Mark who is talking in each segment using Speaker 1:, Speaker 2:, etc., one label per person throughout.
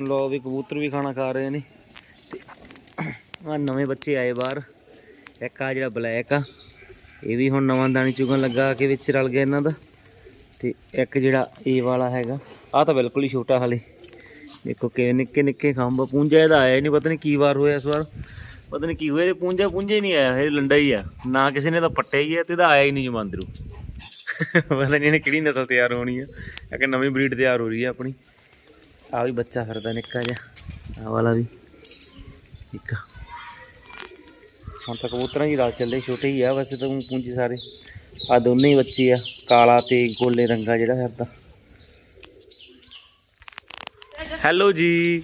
Speaker 1: ਲੋ ਵੀ ਕਬੂਤਰ ਵੀ ਖਾਣਾ ਖਾ ਰਹੇ ਨੇ। ਤੇ ਆ ਨਵੇਂ ਬੱਚੇ ਆਏ ਬਾਹਰ। ਇੱਕ ਆ ਜਿਹੜਾ ਬਲੈਕ ਆ। ਇਹ ਵੀ ਹੁਣ ਨਵਾਂ ਦਾਣੀ ਚੁਗਣ ਲੱਗਾ ਕਿ ਵਿੱਚ ਰਲ ਗਿਆ ਇਹਨਾਂ ਦਾ। ਤੇ ਇੱਕ ਜਿਹੜਾ ਇਹ ਵਾਲਾ ਹੈਗਾ ਆ ਤਾਂ ਬਿਲਕੁਲ ਹੀ ਛੋਟਾ ਹਲੇ। ਦੇਖੋ ਕਿ ਨਿੱਕੇ ਨਿੱਕੇ ਖੰਭ ਪੂੰਜਾ ਇਹਦਾ ਆਇਆ ਹੀ ਨਹੀਂ, ਪਤਾ ਨਹੀਂ ਕੀ ਵਾਰ ਹੋਇਆ ਇਸ ਵਾਰ। ਪਤਾ ਨਹੀਂ ਕੀ ਹੋਇਆ, ਇਹ ਪੂੰਜਾ ਪੂੰਜਾ ਹੀ ਨਹੀਂ ਆਇਆ, ਇਹ ਲੰਡਾ ਹੀ ਆ। ਨਾ ਕਿਸੇ ਨੇ ਤਾਂ ਪੱਟਿਆ ਹੀ ਆ ਤੇ ਇਹਦਾ ਆਇਆ ਹੀ ਨਹੀਂ ਜਮਾਂਦਰੂ। ਪਤਾ ਨਹੀਂ ਇਹਨੇ ਕਿਹੜੀ ਨਸਲ ਤਿਆਰ ਹੋਣੀ ਆ। ਇੱਕ ਨਵੀਂ ਬਰੀਡ ਤਿਆਰ ਹੋ ਰਹੀ ਆ ਆਪਣੀ। ਆ ਵੀ ਬੱਚਾ ਫਿਰਦਾ ਨਿੱਕਾ ਜਿਹਾ ਆ ਵਾਲਾ ਵੀ। ਇੱਕ। ਹੁਣ ਤਾਂ ਕਬੂਤਰਾਂ ਦੀ ਰਾਤ ਚੱਲੇ ਛੋਟੇ ਹੀ ਆ ਵੈਸੇ ਤਾਂ ਪੂੰਜੀ ਸਾਰੇ। ਆ ਦੋਨੇ ਹੀ ਬੱਚੇ ਆ ਕਾਲਾ ਤੇ ਗੋਲੇ ਰੰਗਾ ਜਿਹੜਾ ਫਿਰਦਾ। ਹੈਲੋ ਜੀ।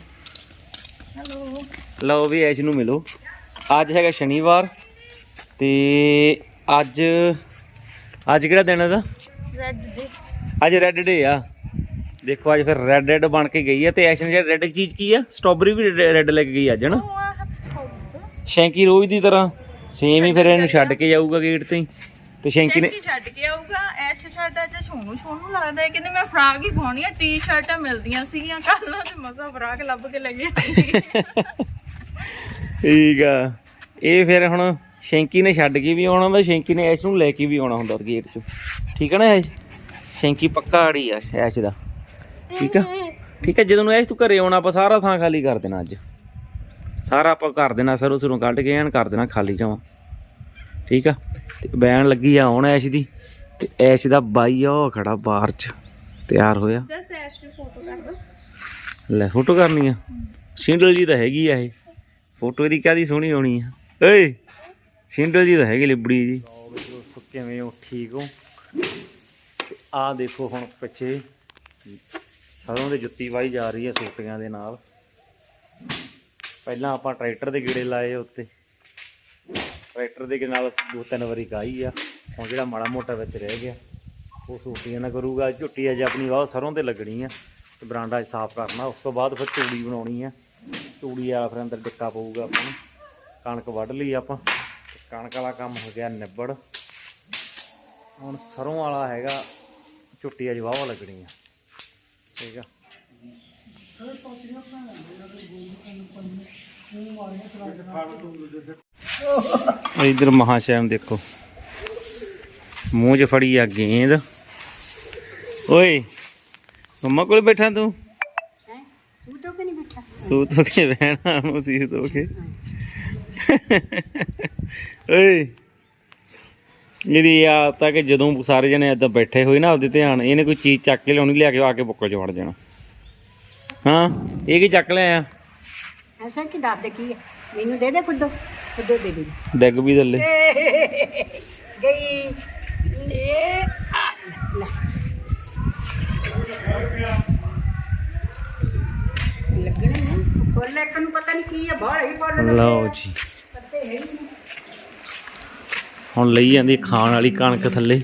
Speaker 2: ਹੈਲੋ।
Speaker 1: ਲਓ ਵੀ ਐਜ ਨੂੰ ਮਿਲੋ। ਅੱਜ ਹੈਗਾ ਸ਼ਨੀਵਾਰ ਤੇ ਅੱਜ ਅੱਜ ਕਿਹੜਾ ਦਿਨ ਇਹਦਾ?
Speaker 2: ਰੈੱਡ ਦੇ
Speaker 1: ਅੱਜ ਰੈੱਡ ਡੇ ਆ। ਦੇਖੋ ਅੱਜ ਫਿਰ ਰੈੱਡ ਰੈੱਡ ਬਣ ਕੇ ਗਈ ਹੈ ਤੇ ਐਸ਼ਨ ਜਿਹੜਾ ਰੈੱਡ ਚੀਜ਼ ਕੀ ਆ? ਸਟ੍ਰਾਬੇਰੀ ਵੀ ਰੈੱਡ ਲੈ ਕੇ ਗਈ ਅੱਜ ਨਾ?
Speaker 2: ਉਹ ਆ ਹੱਥ ਛੋੜ
Speaker 1: ਸ਼ੈਂਕੀ ਰੋਜ਼ ਦੀ ਤਰ੍ਹਾਂ ਸੇਮ ਹੀ ਫਿਰ ਇਹਨੂੰ ਛੱਡ ਕੇ ਜਾਊਗਾ ਗੇਟ ਤੇ। ਤੇ ਸ਼ੈਂਕੀ ਨੇ
Speaker 2: ਛੱਡ ਕੇ ਆਊਗਾ ਐਚ ਛੱਡ ਅੱਜ ਸੋਨੂ ਸੋਨੂ ਲੱਗਦਾ ਹੈ ਕਹਿੰਦੇ ਮੈਂ ਫਰਾਕ ਹੀ ਪਾਉਣੀ ਆ ਟੀ-ਸ਼ਰਟਾਂ ਮਿਲਦੀਆਂ ਸੀਗੀਆਂ ਕੱਲ ਨੂੰ ਤੇ ਮਸਾ ਫਰਾਕ ਲੱਭ ਕੇ ਲੱਗੇ
Speaker 1: ਠੀਕ ਆ। ਇਹ ਫਿਰ ਹੁਣ ਸ਼ੈਂਕੀ ਨੇ ਛੱਡ ਕੇ ਵੀ ਆਉਣਾ ਹੁੰਦਾ ਸ਼ੈਂਕੀ ਨੇ ਐਸ਼ ਨੂੰ ਲੈ ਕੇ ਵੀ ਆਉਣਾ ਹੁੰਦਾ ਗੇਟ 'ਚੋਂ। ਠੀਕ ਹੈ ਨਾ ਐਸ਼? ਸ਼ੈਂਕੀ ਪੱਕਾ ਆੜੀ ਆ ਐਸ਼ ਦਾ। ਠੀਕ ਆ? ਠੀਕ ਆ ਜਦੋਂ ਨੂੰ ਐਸ਼ ਤੂੰ ਘਰੇ ਆਉਣਾ ਆਪਾਂ ਸਾਰਾ ਥਾਂ ਖਾਲੀ ਕਰ ਦੇਣਾ ਅੱਜ। ਸਾਰਾ ਆਪਾਂ ਕਰ ਦੇਣਾ ਸਰੋਂ ਸਰੋਂ ਕੱਢ ਕੇ ਐਨ ਕਰ ਦੇਣਾ ਖਾਲੀ ਜਾਵਾਂ ਠੀਕ ਆ? ਤੇ ਬੈਣ ਲੱਗੀ ਆ ਹੁਣ ਐਸ਼ ਦੀ ਤੇ ਐਸ਼ ਦਾ ਬਾਈ ਆ ਉਹ ਖੜਾ ਬਾਹਰ 'ਚ ਤਿਆਰ ਹੋਇਆ।
Speaker 2: ਜਸ ਐਸ਼ ਦੀ ਫੋਟੋ ਕਰ ਦੋ।
Speaker 1: ਲੈ ਫੋਟੋ ਕਰਨੀ ਆ। ਸਿੰਡਲ ਜੀ ਤਾਂ ਹੈਗੀ ਆ ਇਹ। ਫੋਟੋ ਇਹਦੀ ਕਾਦੀ ਸੋਹਣੀ ਹੋਣੀ ਆ। ਓਏ ਸਿੰਡਲ ਜੀ ਤਾਂ ਹੈਗੀ ਲਿਬੜੀ ਜੀ। ਕਿਵੇਂ ਹੋ ਠੀਕ ਹੋ? ਆਹ ਦੇਖੋ ਹੁਣ ਪਿੱਛੇ। ਸਰੋਂ ਦੀ ਜੁੱਤੀ ਵਾਈ ਜਾ ਰਹੀ ਹੈ ਸੋਟੀਆਂ ਦੇ ਨਾਲ। ਪਹਿਲਾਂ ਆਪਾਂ ਟਰੈਕਟਰ ਦੇ ਗੇੜੇ ਲਾਏ ਉੱਤੇ। ਟਰੈਕਟਰ ਦੇ ਨਾਲ ਦੋ ਤਿੰਨ ਵਾਰੀ ਗਾਈ ਆ। ਹੁਣ ਜਿਹੜਾ ਮਾੜਾ ਮੋਟਾ ਵਿੱਚ ਰਹਿ ਗਿਆ, ਉਹ ਸੋਟੀਆਂ ਨਾ ਕਰੂਗਾ। ਝੁੱਟੀ ਅਜ ਆਪਣੀ ਵਾਹ ਸਰੋਂ ਤੇ ਲੱਗਣੀ ਆ ਤੇ ਬਰਾਂਡਾ ਸਾਫ਼ ਕਰਨਾ। ਉਸ ਤੋਂ ਬਾਅਦ ਫਿਰ ਤੂੜੀ ਬਣਾਉਣੀ ਆ। ਤੂੜੀ ਵਾਲਾ ਫਿਰ ਅੰਦਰ ਡਿੱਕਾ ਪਊਗਾ ਆਪਾਂ ਨੂੰ। ਕਣਕ ਵੱਢ ਲਈ ਆਪਾਂ। ਕਣਕ ਵਾਲਾ ਕੰਮ ਹੋ ਗਿਆ ਨਿਬੜ। ਹੁਣ ਸਰੋਂ ਵਾਲਾ ਹੈਗਾ, ਝੁੱਟੀ ਅਜ ਵਾਹ ਲੱਗਣੀ ਆ। ਠੀਕ ਆ। ਇਧਰ ਮਹਾਸ਼ੈਮ ਦੇਖੋ। ਮੂੰਹ 'ਚ ਫੜੀ ਆ ਗੇਂਦ। ਓਏ ਮੰਮਾ ਕੋਲ ਬੈਠਾ ਤੂੰ?
Speaker 2: ਤੂੰ ਤਾਂ ਕਿ ਨਹੀਂ ਬੈਠਾ?
Speaker 1: ਸੂ ਤੋਂ ਕੇ ਬਹਿਣਾ ਨੂੰ ਸੀ ਤੋਂ ਕੇ। ਓਏ। ਇਹਦੀ ਆ ਤਾਂ ਕਿ ਜਦੋਂ ਸਾਰੇ ਜਣੇ ਏਦਾਂ ਬੈਠੇ ਹੋਏ ਨਾ ਆਪਦੇ ਧਿਆਨ ਇਹਨੇ ਕੋਈ ਚੀਜ਼ ਚੱਕ ਕੇ ਲਿਆਉਣੀ ਲਿਆ ਕੇ ਆ ਕੇ ਬੁੱਕਲ ਚ ਵੜ ਜਾਣਾ। ਹਾਂ? ਇਹ ਕੀ ਚੱਕ ਲਿਆ
Speaker 2: ਐਸਾ ਕਿ ਦੱਸ ਦੇ ਕੀ ਮੈਨੂੰ ਦੇ ਦੇ ਖੁੱਦੋ ਖੁੱਦੋ ਦੇ ਦੇ।
Speaker 1: ਡੈਗ ਵੀ ਥੱਲੇ।
Speaker 2: ਗਈ। ਇਹ ਆ ਲੈ। ਲੱਗਣੇ ਨੇ। ਫੁੱਲ ਇੱਕ ਨੂੰ ਪਤਾ ਨਹੀਂ ਕੀ ਹੈ ਬਾਹਰ ਹੀ ਫੁੱਲ
Speaker 1: ਲਓ ਜੀ।
Speaker 2: ਪੱਤੇ ਹੀ ਨਹੀਂ
Speaker 1: ਹੁਣ ਲਈ ਜਾਂਦੀ ਖਾਣ ਵਾਲੀ ਕਣਕ ਥੱਲੇ,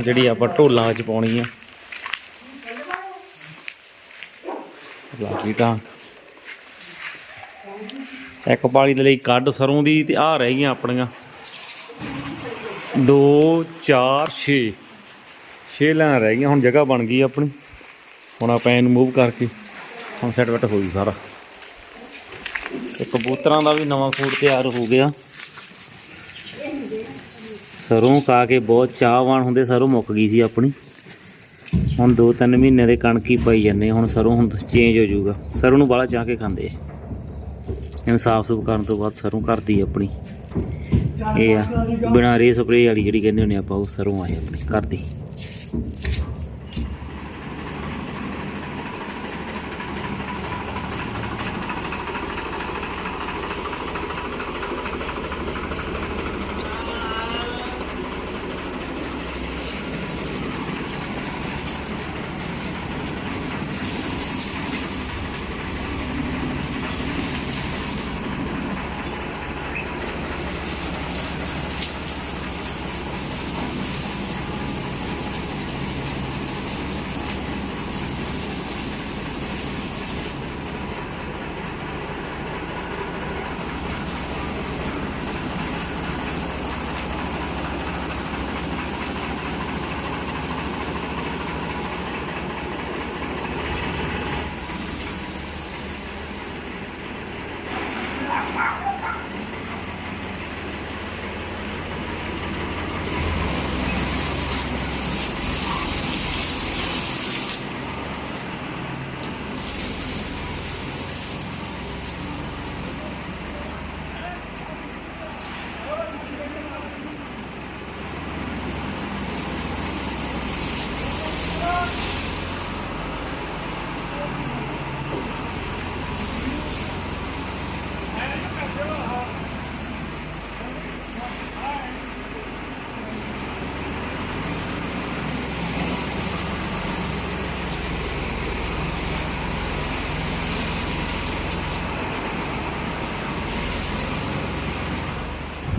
Speaker 1: ਜਿਹੜੀ ਆਪਾਂ ਢੋਲਾਂ ਵਿੱਚ ਪਾਉਣੀ ਆ। ਲਾਗੀ ਤਾਂ ਇੱਕ ਪਾਲੀ ਦੇ ਲਈ ਕੱਢ ਸਰੋਂ ਦੀ ਤੇ ਆ ਰਹਿ ਗਈਆਂ ਆਪਣੀਆਂ। 2 4 6 6 ਲੈਣਾ ਰਹਿ ਗਈਆਂ, ਹੁਣ ਜਗ੍ਹਾ ਬਣ ਗਈ ਆਪਣੀ। ਹੁਣ ਆਪਾਂ ਇਹਨੂੰ ਮੂਵ ਕਰਕੇ ਹੁਣ ਸੈੱਟ ਬੈਟ ਹੋ ਗਈ ਸਾਰਾ। ਤੇ ਕਬੂਤਰਾਂ ਦਾ ਵੀ ਨਵਾਂ ਫੂਡ ਤਿਆਰ ਹੋ ਗਿਆ। ਸਰੋਂ ਖਾ ਕੇ ਬਹੁਤ ਚਾਹਵਾਨ ਹੁੰਦੇ, ਸਰੋਂ ਮੁੱਕ ਗਈ ਸੀ ਆਪਣੀ। ਹੁਣ 2-3 ਮਹੀਨੇ ਦੇ ਕਣਕ ਹੀ ਪਈ ਜਾਂਦੇ ਹੁਣ ਸਰੋਂ ਹੁਣ ਚੇਂਜ ਹੋ ਜਾਊਗਾ। ਸਰੋਂ ਨੂੰ ਬਾਲਾ ਚਾਹ ਕੇ ਖਾਂਦੇ ਇਹਨੂੰ ਸਾਫ਼ ਸੁਫ ਕਰਨ ਤੋਂ ਬਾਅਦ ਸਰੋਂ ਕਰਦੀ ਆਪਣੀ। ਇਹ ਆ, ਬਿਨਾਂ ਰੇ ਸਪਰੇ ਵਾਲੀ ਜਿਹੜੀ ਕਹਿੰਦੇ ਹੁੰਦੇ ਆਪਾਂ, ਉਹ ਸਰੋਂ ਆਏ ਆਪਣੀ ਕਰਦੀ।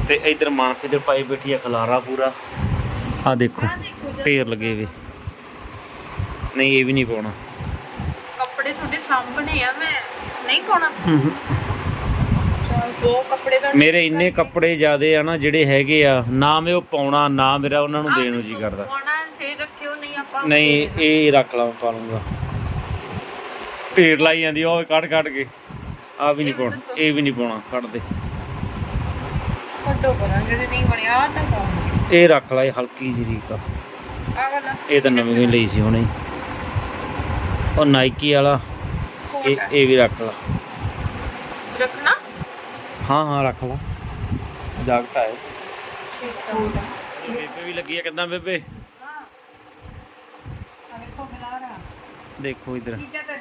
Speaker 1: ਤੇ ਇਧਰ ਮਾਂ ਕਿਧਰ ਪਾਈ ਬੈਠੀ ਆ ਖਲਾਰਾ ਪੂਰਾ। ਆ ਦੇਖੋ ਢੇਰ ਲੱਗੇ ਵੇ ਨਹੀਂ ਇਹ ਵੀ ਨਹੀਂ ਪਾਉਣਾ।
Speaker 2: ਕੱਪੜੇ ਤੁਹਾਡੇ ਸਾਹਮਣੇ ਆ ਮੈਂ ਨਹੀਂ ਪਾਉਣਾ। ਕੱਪੜੇ ਦਾ
Speaker 1: ਮੇਰੇ ਇੰਨੇ ਕੱਪੜੇ ਜ਼ਿਆਦੇ ਆ ਨਾ ਜਿਹੜੇ ਹੈਗੇ ਆ ਨਾ ਮੈਂ ਉਹ ਪਾਉਣਾ ਨਾ ਮੇਰਾ ਉਹਨਾਂ ਨੂੰ ਦੇਣ ਨੂੰ ਜੀ ਕਰਦਾ।
Speaker 2: ਪਾਉਣਾ ਫੇਰ ਰੱਖਿਓ ਨਹੀਂ ਆਪਾਂ
Speaker 1: ਨਹੀਂ ਇਹ ਰੱਖ ਲਾ ਪਾ ਲੂੰਗਾ ਢੇਰ ਲਾਈ ਜਾਂਦੀ ਉਹ ਕੱਢ ਕੱਢ ਕੇ। ਆ ਵੀ ਨਹੀਂ ਪਾਉਣਾ। ਇਹ ਵੀ ਨਹੀਂ ਪਾਉਣਾ ਕੱਢ ਦੇ।
Speaker 2: ਨਹੀਂ ਬਣਿਆ ਤਾਂ
Speaker 1: ਇਹ ਰੱਖ ਲਾ ਇਹ ਹਲਕੀ ਜਿਹੀ ਰੀਕ ਆ।
Speaker 2: ਵਾਲਾ।
Speaker 1: ਇਹ ਤਾਂ ਨਵੀਂ ਹੀ ਲਈ ਸੀ ਹੁਣੇ। ਹੀ। ਉਹ ਨਾਈਕੀ ਵਾਲਾ ਇਹ ਇਹ ਵੀ ਰੱਖ ਲਾ।
Speaker 2: ਰੱਖਣਾ?
Speaker 1: ਹਾਂ ਹਾਂ ਰੱਖ ਲਾ। ਜਾਕਟ ਆਏ
Speaker 2: ਠੀਕ ਆ
Speaker 1: ਬੇਬੇ ਵੀ ਲੱਗੀ ਆ ਕਿਦਾਂ ਬੇਬੇ?
Speaker 3: ਹਾਂ। ਅਰੇ ਕੋ ਬਲਾਰਾ
Speaker 1: ਦੇਖੋ ਇਧਰ।
Speaker 3: ਚੀਜ਼ਾਂ ਤਾਂ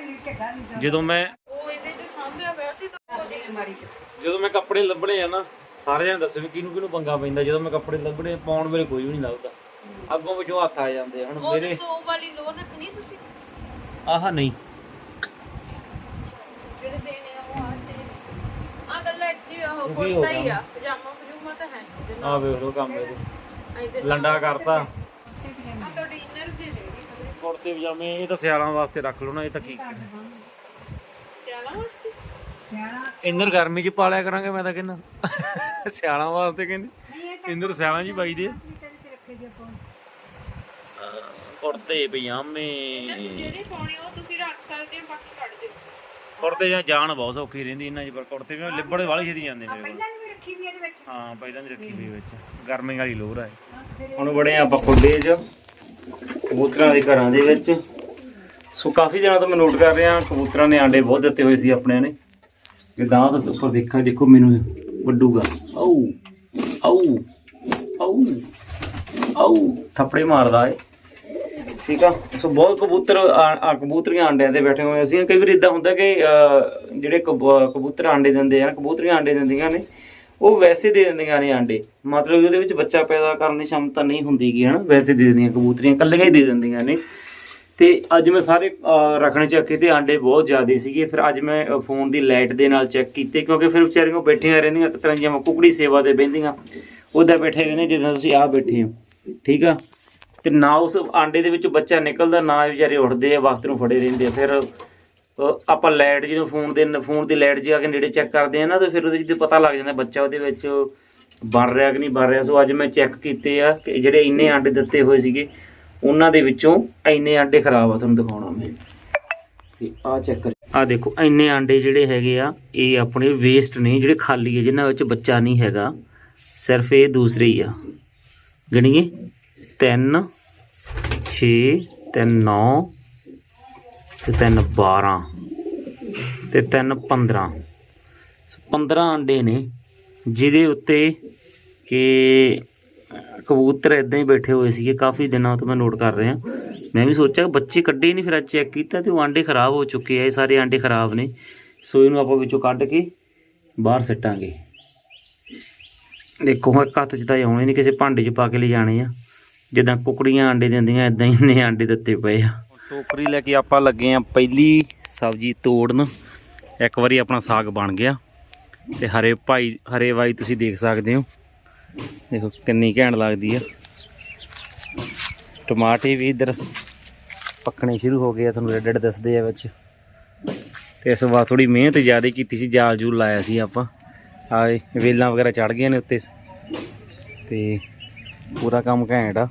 Speaker 3: ਲੀਟੇ
Speaker 1: ਜਦੋਂ ਮੈਂ
Speaker 2: ਉਹ ਇਹਦੇ ਚ ਸਾਂਭਿਆ ਹੋਇਆ ਸੀ ਤਾਂ
Speaker 3: ਦੇ ਅਲਮਾਰੀ ਚ।
Speaker 1: ਜਦੋਂ ਮੈਂ ਕੱਪੜੇ ਲੱਭਣੇ ਆ ਨਾ ਸਾਰੇ ਜਣ ਦੱਸੋ ਵੀ ਕਿਹਨੂੰ ਕਿਹਨੂੰ ਪੰਗਾ ਪੈਂਦਾ ਜਦੋਂ ਮੈਂ ਕੱਪੜੇ ਲੱਭਣੇ ਪਾਉਣ ਵੇਲੇ ਕੋਈ ਵੀ ਨਹੀਂ ਲੱਭਦਾ। ਅੱਗੋਂ ਵਿੱਚੋਂ ਹੱਥ ਆ ਜਾਂਦੇ ਆ। ਹੁਣ
Speaker 2: ਉਹ
Speaker 1: ਮੇਰੇ
Speaker 2: ਦੱਸੋ ਉਹ ਵਾਲੀ ਲੋਰ ਰੱਖਣੀ ਤੁਸੀਂ?
Speaker 1: ਆਹ ਨਹੀਂ।
Speaker 2: ਜਿਹੜੇ ਦੇਣੇ ਆ ਉਹ ਆ ਤੇ। ਆ ਗੱਲ ਐਡੀ ਉਹ
Speaker 1: ਉਹ ਹੋ
Speaker 2: ਕੁੜਤਾ ਹੀ
Speaker 1: ਗਿਆ
Speaker 2: ਆ ਪਜਾਮਾ ਪਜੂਮਾ ਤਾਂ ਹੈ ਨਹੀਂ। ਇਹਦੇ
Speaker 1: ਆਹ ਵੇਖ ਲਓ ਕੰਮ ਇਹਦੇ।
Speaker 2: ਨਾਲ ਇਹਦੇ ਨਾਲ
Speaker 1: ਲੰਡਾ ਕਰਤਾ।
Speaker 2: ਆ ਤੁਹਾਡੀ ਇਨਰ ਜੇ ਰੇੜੀ
Speaker 1: ਕੁੜਤੇ ਪਜਾਮੇ ਇਹ ਤਾਂ ਸਿਆਲਾਂ ਵਾਸਤੇ ਰੱਖ ਲਓ ਨਾ ਇਹ ਤਾਂ ਕੀ
Speaker 2: ਸਿਆਲਾਂ ਵਾਸਤੇ?
Speaker 3: ਸਿਆਣਾ
Speaker 1: ਇੰਦਰ ਗਰਮੀ ਚ ਪਾਲਿਆ ਕਰਾਂਗੇ ਮੈਂ ਤਾਂ ਕਹਿੰਦਾ। ਸਿਆਲਾਂ ਵਾਸਤੇ ਕਹਿੰਦੇ। ਇੰਦਰ ਸਿਆਲਾਂ ਆ
Speaker 3: ਜੇ ਆਪਾਂ।
Speaker 1: ਕੁੜਤੇ ਪਜਾਮੇ।
Speaker 2: ਜਿਹੜੇ ਪਾਉਣੇ ਉਹ ਤੁਸੀਂ ਰੱਖ ਸਕਦੇ ਹੋ ਬਾਕੀ ਕੱਢ ਦਿਓ।
Speaker 1: ਕੁੜਤੇ ਜਾਂ ਜਾਨ ਬਹੁਤ ਸੌਖੀ ਰਹਿੰਦੀ ਇਹਨਾਂ 'ਚ ਪਰ ਕੁੜਤੇ ਵੀ ਲਿਬੜੇ ਵਾਲੀ ਛੇਤੀ ਜਾਂਦੇ ਮੇਰੇ ਕੋਲ
Speaker 3: ਪਹਿਲਾਂ ਵੀ ਰੱਖੀ ਵੀ ਇਹਦੇ ਵਿੱਚ।
Speaker 1: ਹਾਂ ਪਹਿਲਾਂ ਦੀ ਰੱਖੀ ਵੀ ਵਿੱਚ। ਗਰਮੀ ਵਾਲੀ ਲੋਰ ਹੈ
Speaker 3: ਫਿਰ
Speaker 1: ਹੁਣ ਬੜੇ ਆਪਾਂ ਖੁੱਡੇ 'ਚ ਕਬੂਤਰਾਂ ਦੇ ਘਰਾਂ ਦੇ ਵਿੱਚ। ਸੋ ਕਾਫੀ ਦਿਨਾਂ ਤੋਂ ਮੈਂ ਨੋਟ ਕਰ ਰਿਹਾ ਕਬੂਤਰਾਂ ਨੇ ਆਂਡੇ ਬਹੁਤ ਦਿੱਤੇ ਹੋਏ ਸੀ ਆਪਣੇ ਨੇ। ਜਿੱਦਾਂ ਤਾਂ ਉੱਪਰ ਦੇਖਾ ਦੇਖੋ ਮੈਨੂੰ ਵੱਡੂਗਾ। ਆਊ ਆਊ ਆਊ ਆਊ। ਥੱਪੜੇ ਮਾਰਦਾ ਏ। ਠੀਕ ਆ? ਸੋ ਬਹੁਤ ਕਬੂਤਰ ਆ- ਕਬੂਤਰੀਆਂ ਆਂਡਿਆਂ ਤੇ ਬੈਠੇ ਹੋਏ ਅਸੀਂ। ਕਈ ਵਾਰ ਇਦਾਂ ਹੁੰਦਾ ਕਿ ਜਿਹੜੇ ਕਬ- ਕਬੂਤਰ ਆਂਡੇ ਦਿੰਦੇ ਆ ਨਾ ਕਬੂਤਰੀਆਂ ਆਂਡੇ ਦਿੰਦੀਆਂ ਨੇ, ਉਹ ਵੈਸੇ ਦੇ ਦਿੰਦੀਆਂ ਨੇ ਆਂਡੇ। ਮਤਲਬ ਕਿ ਉਹਦੇ ਵਿੱਚ ਬੱਚਾ ਪੈਦਾ ਕਰਨ ਦੀ ਸ਼ਮਤਾ ਨਹੀਂ ਹੁੰਦੀ ਗੀ, ਹਨਾ? ਵੈਸੇ ਦੇ ਦਿੰਦੀਆਂ ਕਬੂਤਰੀਆਂ, ਇਕੱਲੀਆਂ ਹੀ ਦੇ ਦਿੰਦੀਆਂ ਨੇ। ਤੇ ਅੱਜ ਮੈਂ ਸਾਰੇ ਰੱਖਣੇ ਚੱਕੇ ਤੇ ਆਂਡੇ ਬਹੁਤ ਜ਼ਿਆਦੇ ਸੀਗੇ। ਫਿਰ ਅੱਜ ਮੈਂ ਫੋਨ ਦੀ ਲਾਈਟ ਦੇ ਨਾਲ ਚੈੱਕ ਕੀਤੇ, ਕਿਉਂਕਿ ਫਿਰ ਵਿਚਾਰੀਆਂ ਬੈਠੀਆਂ ਰਹਿੰਦੀਆਂ ਇੱਕ ਤਰ੍ਹਾਂ ਜਿਵੇਂ ਕੁਕੜੀ ਸੇਵਾ ਦੇ ਬਹਿੰਦੀਆਂ। ਉਹਦਾ ਬੈਠੇ ਰਹਿੰਦੇ, ਜਿੱਦਾਂ ਤੁਸੀਂ ਆਹ ਬੈਠੇ ਹੋ। ਠੀਕ ਆ? ਤੇ ਨਾ ਉਸ ਆਂਡੇ ਦੇ ਵਿੱਚੋਂ ਬੱਚਾ ਨਿਕਲਦਾ, ਨਾ ਵਿਚਾਰੇ ਉੱਠਦੇ ਆ, ਵਕਤ ਨੂੰ ਫੜੇ ਰਹਿੰਦੇ ਆ। ਫਿਰ ਆਪਾਂ ਲਾਈਟ ਜਦੋਂ ਫੋਨ ਦੇ, ਫੋਨ ਦੀ ਲਾਈਟ ਜਾ ਕੇ ਨੇੜੇ ਚੈੱਕ ਕਰਦੇ ਆ ਨਾ, ਤਾਂ ਫਿਰ ਉਹਦੇ ਵਿੱਚ ਪਤਾ ਲੱਗ ਜਾਂਦਾ ਬੱਚਾ ਉਹਦੇ ਵਿੱਚ ਬਣ ਰਿਹਾ ਕਿ ਨਹੀਂ ਬਣ ਰਿਹਾ। ਸੋ ਅੱਜ ਮੈਂ ਚੈੱਕ ਕੀਤੇ ਆ ਕਿ ਜਿਹੜੇ ਇੰਨੇ ਆਂਡੇ ਦਿੱਤੇ ਹੋਏ ਸੀਗੇ ਉਹਨਾਂ ਦੇ ਵਿੱਚੋਂ ਇੰਨੇ ਆਂਡੇ ਖਰਾਬ ਆ ਤੁਹਾਨੂੰ ਦਿਖਾਉਣਾ ਮੈਂ। ਤੇ ਆ ਚੈੱਕ ਕਰ ਆ ਦੇਖੋ, ਇੰਨੇ ਆਂਡੇ ਜਿਹੜੇ ਹੈਗੇ ਆ, ਇਹ ਆਪਣੇ ਵੇਸਟ ਨੇ, ਜਿਹੜੇ ਖਾਲੀ ਹੈ ਜਿਨ੍ਹਾਂ ਵਿੱਚ ਬੱਚਾ ਨਹੀਂ ਹੈਗਾ। ਸਿਰਫ ਇਹ ਦੂਸਰੇ ਹੀ ਆ। ਗਣੀਏ। 3 6 3 9 ਤੇ 3 12 ਤੇ 3 15 ਸੋ 15 ਆਂਡੇ ਨੇ, ਜਿਹਦੇ ਉੱਤੇ ਕਿ ਕਬੂਤਰ ਇਦਾਂ ਹੀ ਬੈਠੇ ਹੋਏ ਸੀਗੇ, ਕਾਫੀ ਦਿਨਾਂ ਤੋਂ ਮੈਂ ਨੋਟ ਕਰ ਰਿਹਾ। ਮੈਂ ਵੀ ਸੋਚਿਆ ਬੱਚੇ ਕੱਢੇ ਨਹੀਂ, ਫਿਰ ਅੱਜ ਚੈੱਕ ਕੀਤਾ ਤੇ ਉਹ ਆਂਡੇ ਖਰਾਬ ਹੋ ਚੁੱਕੇ ਆ, ਇਹ ਸਾਰੇ ਆਂਡੇ ਖਰਾਬ ਨੇ। ਸੋ ਇਹਨੂੰ ਆਪਾਂ ਵਿੱਚੋਂ ਕੱਢ ਕੇ ਬਾਹਰ ਸੱਟਾਂਗੇ। ਦੇਖੋ, ਹੁਣ ਇੱਕ ਹੱਥ 'ਚ ਤਾਂ ਆਉਣੇ ਨਹੀਂ ਕਿਸੇ ਭਾਂਡੇ 'ਚ ਪਾ ਕੇ ਲੈ ਜਾਣੇ ਆ। ਜਿੱਦਾਂ ਕੁਕੜੀਆਂ ਆਂਡੇ ਦਿੰਦੀਆਂ ਇਦਾਂ ਹੀ ਨੇ ਆਂਡੇ ਦਿੱਤੇ ਪਏ ਆ। ਟੋਕਰੀ ਲੈ ਕੇ ਆਪਾਂ ਲੱਗੇ ਆ ਪਹਿਲੀ ਸਬਜ਼ੀ ਤੋੜਨ। ਇੱਕ ਵਾਰੀ ਆਪਣਾ ਸਾਗ ਬਣ ਗਿਆ। ਤੇ ਹਰੇ ਭਾਈ, ਹਰੇ ਵਾਈ ਤੁਸੀਂ ਦੇਖ ਸਕਦੇ ਹੋ। ਦੇਖੋ ਕਿੰਨੀ ਘੈਂਟ ਲੱਗਦੀ ਆ। ਟਮਾਟੇ ਵੀ ਇਧਰ ਪੱਕਣੇ ਸ਼ੁਰੂ ਹੋ ਗਏ ਆ, ਤੁਹਾਨੂੰ ਰੈੱਡ ਰੈੱਡ ਦਿਸਦੇ ਆ ਵਿੱਚ। ਤੇ ਇਸ ਵਾਰ ਥੋੜੀ ਮਿਹਨਤ ਜ਼ਿਆਦਾ ਕੀਤੀ ਸੀ, ਜਾਲ ਜੂਲ ਲਾਇਆ ਸੀ ਆਪਾਂ। ਆਏ ਵੇਲਾਂ ਵਗੈਰਾ ਚੜ ਗਈਆਂ ਨੇ ਉੱਤੇ। ਤੇ ਪੂਰਾ ਕੰਮ ਘੈਂਟ ਆ।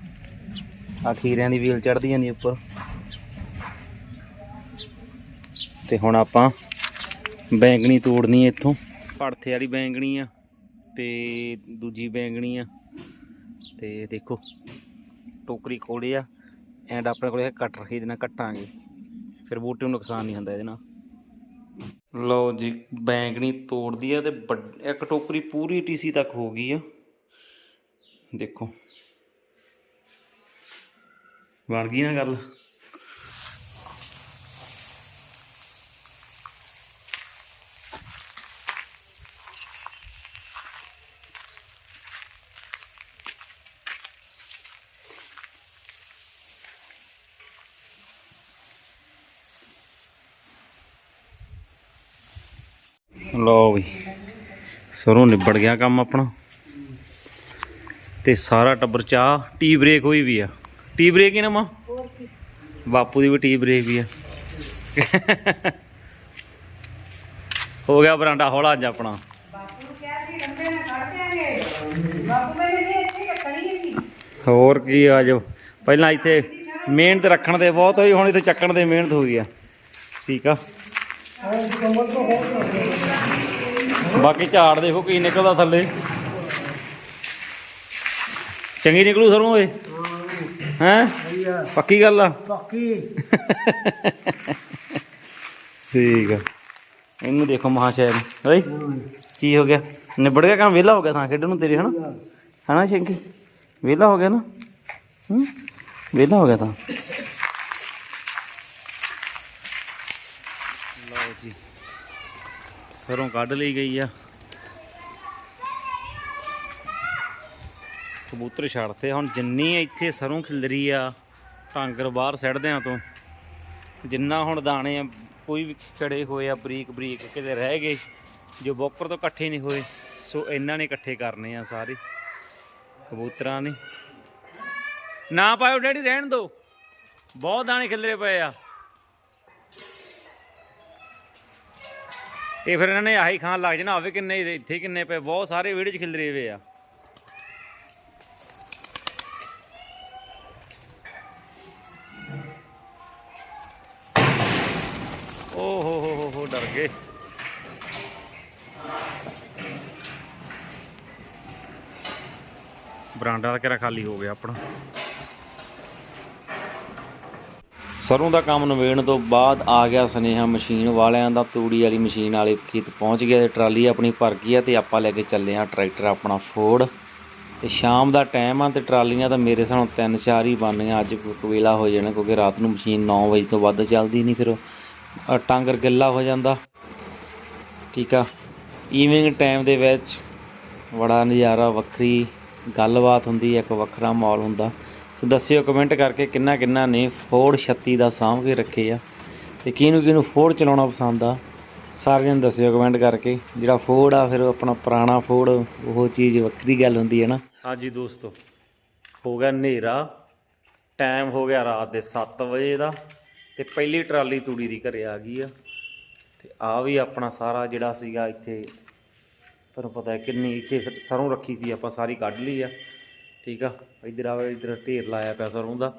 Speaker 1: ਆ ਖੀਰਿਆਂ ਦੀ ਵੇਲ ਚੜਦੀ ਜਾਂਦੀ ਉੱਪਰ। ਤੇ ਹੁਣ ਆਪਾਂ ਬੈਂਗਣੀ ਤੋੜਨੀ ਇੱਥੋਂ। ਪੜਥੇ ਵਾਲੀ ਬੈਂਗਣੀ ਆ। ਤੇ ਦੂਜੀ ਬੈਂਗਣੀ ਆ। ਤੇ ਦੇਖੋ, ਟੋਕਰੀ ਕੋਲੇ ਆ ਐਂਡ ਆਪਣੇ ਕੋਲੇ ਕੱਟ ਰੱਖੀ ਇਹਦੇ ਨਾਲ ਕੱਟਾਂਗੇ। ਫਿਰ ਬੂਟੇ ਨੂੰ ਨੁਕਸਾਨ ਨਹੀਂ ਹੁੰਦਾ ਇਹਦੇ ਨਾਲ। ਲਓ ਜੀ, ਬੈਂਗਣੀ ਤੋੜਦੀ ਆ ਤੇ ਵੱਡ- ਇੱਕ ਟੋਕਰੀ ਪੂਰੀ ਟੀਸੀ ਤੱਕ ਹੋ ਗਈ ਆ। ਦੇਖੋ, ਬਣ ਗਈ ਨਾ ਗੱਲ? ਲਓ ਵੀ, ਸਰੋਂ ਨਿਬੜ ਗਿਆ ਕੰਮ ਆਪਣਾ। ਤੇ ਸਾਰਾ ਟੱਬਰ ਚਾਹ ਟੀ ਬ੍ਰੇਕ ਹੋਈ ਵੀ ਆ। ਟੀ ਬ੍ਰੇਕ ਹੀ ਨਾ ਮਾਂ? ਬਾਪੂ ਦੀ ਵੀ ਟੀ ਬ੍ਰੇਕ ਵੀ ਆ। ਹੋ ਗਿਆ ਬਰਾਂਡਾ ਹੌਲਾ ਅੱਜ ਆਪਣਾ। ਹੋਰ ਕੀ ਆ ਜੋ ਪਹਿਲਾਂ ਇੱਥੇ ਮਿਹਨਤ ਰੱਖਣ ਦੇ ਬਹੁਤ ਹੋਈ, ਹੁਣ ਇੱਥੇ ਚੱਕਣ ਦੇ ਮਿਹਨਤ ਹੋ ਗਈ ਆ। ਠੀਕ ਆ। ਬਾਕੀ ਝਾੜ ਦੇਖੋ ਕੀ ਨਿਕਲਦਾ ਥੱਲੇ। ਚੰਗੀ ਨਿਕਲੂ ਸਰੋਂ ਓਏ ਹੈ? ਪੱਕੀ ਗੱਲ ਆ?
Speaker 3: ਪੱਕੀ।
Speaker 1: ਠੀਕ ਆ। ਇਹਨੂੰ ਦੇਖੋ ਮਹਾਸ਼ਾਇਰ ਓਏ ਕੀ ਹੋ ਗਿਆ? ਨਿਬੜ ਗਿਆ ਕੰਮ? ਵਿਹਲਾ ਹੋ ਗਿਆ ਤਾਂ ਖੇਡਣ ਨੂੰ ਤੇਰੇ ਹਨਾ? ਹਨਾ ਸ਼ੰਕੀ? ਵਿਹਲਾ ਹੋ ਗਿਆ ਨਾ? ਹੂੰ? ਵਿਹਲਾ ਹੋ ਗਿਆ ਤਾਂ ਲਓ ਜੀ ਸਰੋਂ ਕੱਢ ਲਈ ਗਈ ਆ। ਕਬੂਤਰ ਛੱਡਤੇ ਹੁਣ ਜਿੰਨੀ ਇੱਥੇ ਸਰੋਂ ਖਿਲਰੀ ਆ ਟਾਂਗਰ ਬਾਹਰ ਸੱਟਦਿਆਂ ਤੋਂ। ਜਿੰਨਾ ਹੁਣ ਦਾਣੇ ਆ, ਕੋਈ ਵੀ ਚੜੇ ਹੋਏ ਆ, ਬਰੀਕ ਬਰੀਕ ਕਿਤੇ ਰਹਿ ਗਏ, ਜੋ ਬੋਕਰ ਤੋਂ ਇਕੱਠੇ ਨਹੀਂ ਹੋਏ, ਸੋ ਇਹਨਾਂ ਨੇ ਇਕੱਠੇ ਕਰਨੇ ਆ ਸਾਰੇ। ਕਬੂਤਰਾਂ ਨੇ। ਨਾ ਪਾਇਓ ਡੈਡੀ, ਰਹਿਣ ਦਿਓ ਬਹੁਤ ਦਾਣੇ ਖਿਲਰੇ ਪਏ ਆ। ਇਹ ਫਿਰ ਇਹਨਾਂ ਨੇ ਆਹੀ ਖਾਣ ਲੱਗ ਜਾਣਾ ਹੋਵੇ ਕਿੰਨੇ ਇੱਥੇ ਕਿੰਨੇ ਪਏ, ਬਹੁਤ ਸਾਰੇ ਵਿਹੜੇ 'ਚ ਖਿਲਰੇ ਹੋਏ ਆ। ਓ ਹੋ ਹੋ ਹੋ ਹੋ, ਡਰ ਗਏ। ਬਰਾਂਡਾ ਦਾ ਕਿਹੜਾ ਖਾਲੀ ਹੋ ਗਿਆ ਆਪਣਾ। ਸਰੋਂ ਦਾ ਕੰਮ ਨਵੇੜਨ ਤੋਂ ਬਾਅਦ ਆ ਗਿਆ ਸੁਨੇਹਾ ਮਸ਼ੀਨ। ਵਾਲਿਆਂ ਦਾ ਤੂੜੀ ਵਾਲੀ ਮਸ਼ੀਨ ਵਾਲੇ ਖੇਤ ਪਹੁੰਚ ਗਿਆ ਤੇ ਟਰਾਲੀ ਆਪਣੀ ਭਰ ਗਈ ਆ ਤੇ ਆਪਾਂ ਲੈ ਕੇ ਚੱਲੇ ਆ ਟਰੈਕਟਰ ਆਪਣਾ ਫੋਰਡ ਤੇ ਸ਼ਾਮ ਦਾ ਟਾਈਮ ਆ ਤੇ ਟਰਾਲੀਆਂ ਤਾਂ ਮੇਰੇ ਸਾਨੂੰ ਤਿੰਨ ਚਾਰ ਹੀ ਬਣਨੀਆਂ ਅੱਜ ਕੋਈ ਵੇਲਾ ਹੋ ਜਾਣਾ ਕਿਉਂਕਿ ਰਾਤ ਨੂੰ ਮਸ਼ੀਨ 9 ਵਜੇ ਤੋਂ ਵੱਧ ਚੱਲਦੀ ਨਹੀਂ ਫਿਰ ਅ, ਟਾਂਗਰ ਗਿੱਲਾ ਹੋ ਜਾਂਦਾ। ਠੀਕ ਆ। ਈਵਨਿੰਗ ਟਾਈਮ ਦੇ ਵਿੱਚ ਬੜਾ ਨਜ਼ਾਰਾ ਵੱਖਰੀ ਗੱਲਬਾਤ ਹੁੰਦੀ ਇੱਕ ਵੱਖਰਾ ਮਾਹੌਲ ਹੁੰਦਾ। ਸੋ ਦੱਸਿਓ ਕਮੈਂਟ ਕਰਕੇ ਕਿੰਨਾ ਕਿੰਨਾ ਨੇ ਫੋਰਡ 36 ਦਾ ਸਾਂਭ ਕੇ ਰੱਖੇ ਆ। ਤੇ ਕਿਹਨੂੰ ਕਿਹਨੂੰ ਫੋਰਡ ਚਲਾਉਣਾ ਪਸੰਦ ਆ, ਸਾਰਿਆਂ ਨੂੰ ਦੱਸਿਓ ਕਮੈਂਟ ਕਰਕੇ। ਜਿਹੜਾ ਫੋਰਡ ਆ, ਫਿਰ ਆਪਣਾ ਪੁਰਾਣਾ ਫੋਰਡ ਉਹ ਚੀਜ਼ ਵੱਖਰੀ ਗੱਲ ਹੁੰਦੀ ਹੈ ਨਾ। ਹਾਂਜੀ ਦੋਸਤੋ, ਹੋ ਗਿਆ ਹਨੇਰਾ। ਟਾਈਮ ਹੋ ਗਿਆ ਰਾਤ ਦੇ 7 ਵਜੇ ਦਾ, ਤੇ ਪਹਿਲੀ ਟਰਾਲੀ ਤੂੜੀ ਦੀ ਘਰੇ ਆ ਗਈ ਆ। ਤੇ ਆ ਵੀ ਆਪਣਾ ਸਾਰਾ ਜਿਹੜਾ ਸੀਗਾ ਇੱਥੇ, ਤੁਹਾਨੂੰ ਪਤਾ ਕਿੰਨੀ ਇੱਥੇ ਸ- ਸਰੋਂ ਰੱਖੀ ਸੀ, ਆਪਾਂ ਸਾਰੀ ਕੱਢ ਲਈ ਆ। ਠੀਕ ਆ? ਇੱਧਰ ਆਵੇ ਇੱਧਰ ਢੇਰ ਲਾਇਆ ਪਿਆ ਸਰੋਂ ਦਾ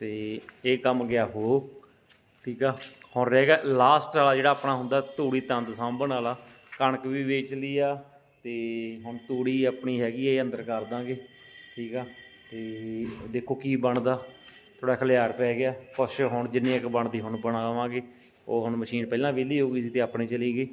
Speaker 1: ਤੇ ਇਹ ਕੰਮ ਗਿਆ ਹੋ, ਠੀਕ ਆ? ਹੁਣ ਰਹਿ ਗਿਆ ਲਾਸਟ ਵਾਲਾ ਜਿਹੜਾ ਆਪਣਾ ਹੁੰਦਾ ਤੂੜੀ ਤੰਦ ਸਾਂਭਣ ਵਾਲਾ। ਕਣਕ ਵੀ ਵੇਚ ਲਈ ਆ, ਤੇ ਹੁਣ ਤੂੜੀ ਆਪਣੀ ਹੈਗੀ ਹੈ ਅੰਦਰ ਕਰ ਦਾਂਗੇ, ਠੀਕ ਆ? ਤੇ ਦੇਖੋ ਕੀ ਬਣਦਾ। ਥੋੜਾ ਖਲਿਆਰ ਪੈ ਗਿਆ। ਕੁਛ ਹੁਣ ਜਿੰਨੀ ਇੱਕ ਬਣਦੀ ਹੁਣ ਬਣਾਵਾਂਗੇ। ਉਹ ਹੁਣ ਮਸ਼ੀਨ ਪਹਿਲਾਂ ਵਿਹਲੀ ਹੋ ਗਈ ਸੀ ਤੇ ਆਪਣੇ ਚਲੀ ਗਈ।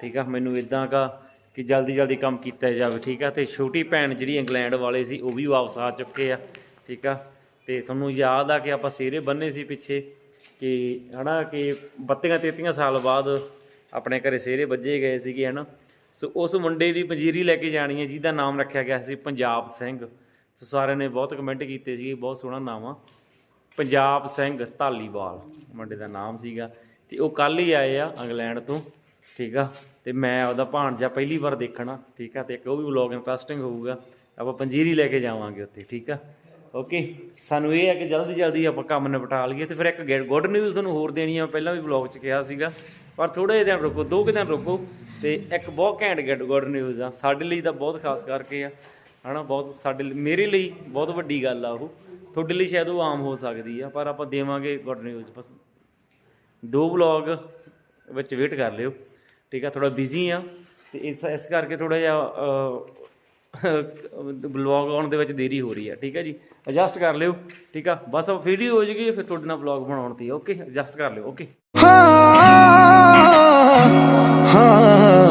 Speaker 1: ਠੀਕ ਆ? ਮੈਨੂੰ ਇਦਾਂ ਕਾ ਕਿ ਜਲਦੀ ਜਲਦੀ ਕੰਮ ਕੀਤਾ ਜਾਵੇ, ਠੀਕ ਆ? ਤੇ ਛੋਟੀ ਭੈਣ ਜਿਹੜੀ ਇੰਗਲੈਂਡ ਵਾਲੇ ਸੀ, ਉਹ ਵੀ ਵਾਪਸ ਆ ਚੁੱਕੇ ਆ, ਠੀਕ ਆ? ਤੇ ਤੁਹਾਨੂੰ ਯਾਦ ਆ ਕਿ ਆਪਾਂ ਸਿਹਰੇ ਬੰਨੇ ਸੀ ਪਿੱਛੇ ਕਿ ਹਨਾ ਕਿ 32 33 ਸਾਲ ਬਾਅਦ ਆਪਣੇ ਘਰੇ ਸਿਹਰੇ ਵੱਜੇ ਗਏ ਸੀਗੇ, ਹਨਾ? ਸੋ ਉਸ ਮੁੰਡੇ ਦੀ ਪੰਜੀਰੀ ਲੈ ਕੇ ਜਾਣੀ ਹੈ, ਜਿਹਦਾ ਨਾਮ ਰੱਖਿਆ ਗਿਆ ਸੀ ਪੰਜਾਬ ਸਿੰਘ। ਸੋ ਸਾਰਿਆਂ ਨੇ ਬਹੁਤ ਕਮੈਂਟ ਕੀਤੇ ਸੀ ਬਹੁਤ ਸੋਹਣਾ ਨਾਮ ਆ। ਪੰਜਾਬ ਸਿੰਘ ਧਾਲੀਵਾਲ, ਮੁੰਡੇ ਦਾ ਨਾਮ ਸੀਗਾ। ਤੇ ਉਹ ਕੱਲ ਹੀ ਆਏ ਆ ਇੰਗਲੈਂਡ ਤੋਂ। ਠੀਕ ਆ? ਤੇ ਮੈਂ ਉਹਦਾ ਭਾਣਜਾ ਪਹਿਲੀ ਵਾਰ ਦੇਖਣਾ, ਠੀਕ ਆ? ਤੇ ਇੱਕ ਉਹ ਵੀ ਵਲੌਗ ਇੰਟਰਸਟਿੰਗ ਹੋਊਗਾ। ਆਪਾਂ ਪੰਜੀਰੀ ਲੈ ਕੇ ਜਾਵਾਂਗੇ ਉੱਥੇ, ਠੀਕ ਆ? ਓਕੇ ਸਾਨੂੰ ਇਹ ਹੈ ਕਿ ਜਲਦੀ ਜਲਦੀ ਆਪਾਂ ਕੰਮ ਨਿਪਟਾ ਲਈਏ। ਤੇ ਫਿਰ ਇੱਕ ਗੁੱਡ ਨਿਊਜ਼ ਤੁਹਾਨੂੰ ਹੋਰ ਦੇਣੀ ਆ। ਪਹਿਲਾਂ ਵੀ ਵਲੌਗ 'ਚ ਕਿਹਾ ਸੀਗਾ, ਪਰ ਥੋੜੇ ਜਿਹੇ ਦਿਨ ਰੁਕੋ, ਦੋ ਕੁ ਦਿਨ ਰੁਕੋ। ਤੇ ਇੱਕ ਬਹੁਤ ਘੈਂਟ ਗੁੱਡ ਨਿਊਜ਼ ਆ। ਸਾਡੇ ਲਈ ਤਾਂ ਬਹੁਤ ਖਾਸ ਕਰਕੇ ਆ। ਹਨਾ, ਬਹੁਤ ਸਾਡੇ ਲਈ ਮੇਰੇ ਲਈ ਬਹੁਤ ਵੱਡੀ ਗੱਲ ਆ ਉਹ। ਤੁਹਾਡੇ ਲਈ ਸ਼ਾਇਦ ਉਹ ਆਮ ਹੋ ਸਕਦੀ ਆ, ਪਰ ਆਪਾਂ ਦੇਵਾਂਗੇ ਗੁੱਡ ਨਿਊਜ਼ ਬਸ ਦੋ ਵਲੌਗ ਵਿੱਚ ਵੇਟ ਕਰ ਲਿਓ। ਠੀਕ ਆ ਥੋੜਾ ਬਿਜ਼ੀ ਆ। ਤੇ ਇਸ ਇਸ ਕਰਕੇ ਥੋੜਾ ਜਿਹਾ ਵਲੌਗ ਆਉਣ ਦੇ ਵਿੱਚ ਦੇਰੀ ਹੋ ਰਹੀ ਹੈ ਠੀਕ ਹੈ ਜੀ? ਐਡਜਸਟ ਕਰ ਲਿਓ, ਠੀਕ ਆ? ਬਸ ਵੀਡੀਓ ਹੋ ਜੇਗੀ, ਫਿਰ ਤੁਹਾਡੇ ਨਾਲ ਵਲੌਗ ਬਣਾਉਣ ਦੀ ਓਕੇ? ਐਡਜਸਟ ਕਰ ਲਿਓ, ਓਕੇ?
Speaker 4: ਹਾਂ ਹਾਂ।